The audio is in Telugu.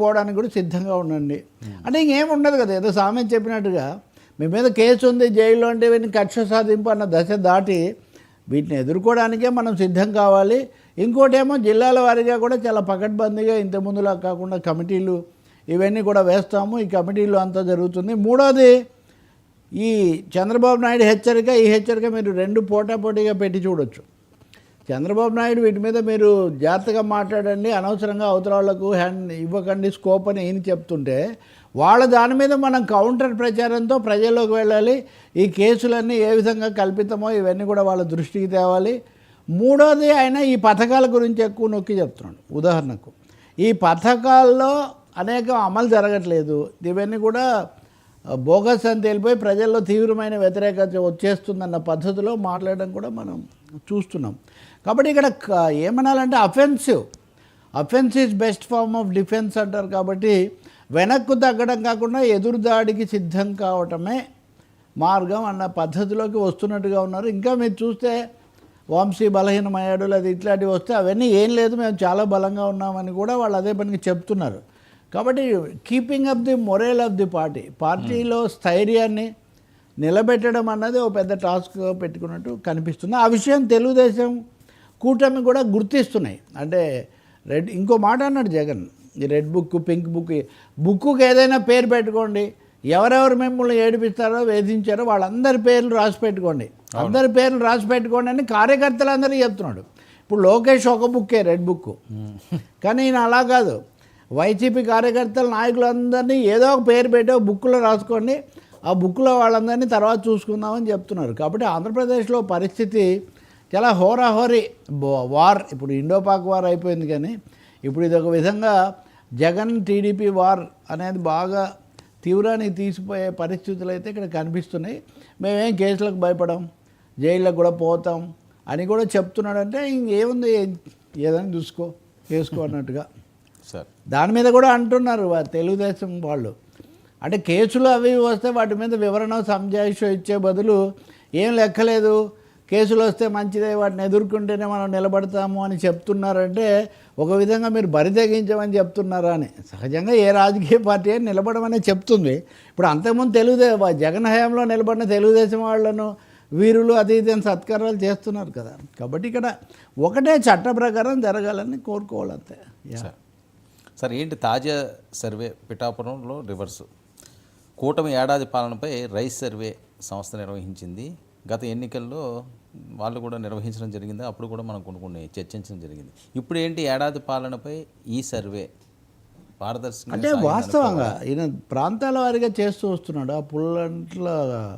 పోవడానికి కూడా సిద్ధంగా ఉండండి. అంటే ఇంకేం ఉండదు కదా ఏదో సామెత చెప్పినట్టుగా మీ మీద కేసు ఉంది జైల్లో అంటే వీటిని కక్ష సాధింపు అన్న దశ దాటి వీటిని ఎదుర్కోవడానికే మనం సిద్ధం కావాలి. ఇంకోటేమో జిల్లాల వారీగా కూడా చాలా పకడ్బందీగా ఇంతకుముందులా కాకుండా కమిటీలు ఇవన్నీ కూడా వేస్తాము. ఈ కమిటీలు అంతా జరుగుతుంది. మూడోది ఈ చంద్రబాబు నాయుడు హెచ్చరిక ఈ హెచ్చరిక మీరు రెండు పోటాపోటీగా పెట్టి చూడొచ్చు. చంద్రబాబు నాయుడు వీటి మీద మీరు జాగ్రత్తగా మాట్లాడండి అనవసరంగా అవతల హ్యాండ్ ఇవ్వకండి స్కోప్ అని ఈయన చెప్తుంటే వాళ్ళ దాని మీద మనం కౌంటర్ ప్రచారంతో ప్రజల్లోకి వెళ్ళాలి. ఈ కేసులన్నీ ఏ విధంగా కల్పితమో ఇవన్నీ కూడా వాళ్ళ దృష్టికి తేవాలి. మూడోది ఆయన ఈ పథకాల గురించి ఎక్కువ నొక్కి చెప్తున్నాడు. ఉదాహరణకు ఈ పథకాల్లో అనేక అమలు జరగట్లేదు. ఇవన్నీ కూడా బోగస్ అని తేలిపోయి ప్రజల్లో తీవ్రమైన వ్యతిరేకత వచ్చేస్తుందన్న పద్ధతిలో మాట్లాడడం కూడా మనం చూస్తున్నాం. కాబట్టి ఇక్కడ క- ఏమనాలంటే offensive offence is best form of defence అంటారు కాబట్టి వెనక్కు తగ్గడం కాకుండా ఎదురుదాడికి సిద్ధం కావటమే మార్గం అన్న పద్ధతిలోకి వస్తున్నట్టుగా ఉన్నారు. ఇంకా మీరు చూస్తే వంశీ బలహీనమయ్యాడు లేదా ఇట్లాంటివి వస్తే అవన్నీ ఏం లేదు మేము చాలా బలంగా ఉన్నామని కూడా వాళ్ళు అదే పనికి చెప్తున్నారు. కాబట్టి keeping up the morale of the party పార్టీలో స్థైర్యాన్ని నిలబెట్టడం అన్నది ఒక పెద్ద టాస్క్ పెట్టుకున్నట్టు కనిపిస్తుంది. ఆ విషయం తెలుగుదేశం కూటమి కూడా గుర్తిస్తున్నాయి. అంటే రెడ్ ఇంకో మాట అన్నాడు జగన్ ఈ red book pink book book ఏదైనా పేరు పెట్టుకోండి. ఎవరెవరు మిమ్మల్ని ఏడిపిస్తారో వేధించారో వాళ్ళందరి పేర్లు రాసి పెట్టుకోండి. అందరి పేర్లు రాసి పెట్టుకోండి అని కార్యకర్తలందరినీ చెప్తున్నాడు ఇప్పుడు లోకేష్ ఒక బుక్కే రెడ్ బుక్ కానీ ఈయన అలా కాదు. వైసీపీ కార్యకర్తల నాయకులందరినీ ఏదో ఒక పేరు పెట్టి బుక్లో రాసుకోండి ఆ బుక్లో వాళ్ళందరినీ తర్వాత చూసుకుందామని చెప్తున్నారు. కాబట్టి ఆంధ్రప్రదేశ్లో పరిస్థితి చాలా హోరాహోరీ. వార్ ఇప్పుడు ఇండో పాక్ వార్ అయిపోయింది కానీ ఇప్పుడు ఇది ఒక విధంగా జగన్ టీడీపీ వార్ అనేది బాగా తీవ్రానికి తీసిపోయే పరిస్థితులు అయితే ఇక్కడ కనిపిస్తున్నాయి. మేమేం కేసులకు భయపడం జైళ్ళకు కూడా పోతాం అని కూడా చెప్తున్నాడంటే ఇంకేముంది? ఏదైనా చూసుకో చేసుకో అన్నట్టుగా. దాని మీద కూడా అంటున్నారు తెలుగుదేశం వాళ్ళు. అంటే కేసులు అవి వస్తే వాటి మీద వివరణ సంజాయిషం ఇచ్చే బదులు ఏం లెక్కలేదు. కేసులు వస్తే మంచిదే వాటిని ఎదుర్కొంటేనే మనం నిలబడతాము అని చెప్తున్నారంటే ఒక విధంగా మీరు బరి తెగించమని చెప్తున్నారా అని. సహజంగా ఏ రాజకీయ పార్టీ అయినా నిలబడమనే చెప్తుంది. ఇప్పుడు అంతకుముందు తెలుగుదే వా- జగన్ హయాంలో నిలబడిన తెలుగుదేశం వాళ్ళను వీరులు అది ఇది అని సత్కారాలు చేస్తున్నారు కదా. కాబట్టి ఇక్కడ ఒకటే చట్ట ప్రకారం జరగాలని కోరుకోవాలి అంతే యా. సార్ ఏంటి తాజా సర్వే? పిఠాపురంలో రివర్స్. కూటమి ఏడాది పాలనపై రైస్ సర్వే సంస్థ నిర్వహించింది. గత ఎన్నికల్లో వాళ్ళు కూడా నిర్వహించడం జరిగింది. అప్పుడు కూడా మనం కొన్ని కొన్ని చర్చించడం జరిగింది. ఇప్పుడు ఏంటి ఏడాది పాలనపై ఈ సర్వే? పారదర్శకంగా అంటే వాస్తవంగా ఈయన ప్రాంతాల వారీగా చేస్తూ వస్తున్నాడు. ఆ పుల్లంట్ల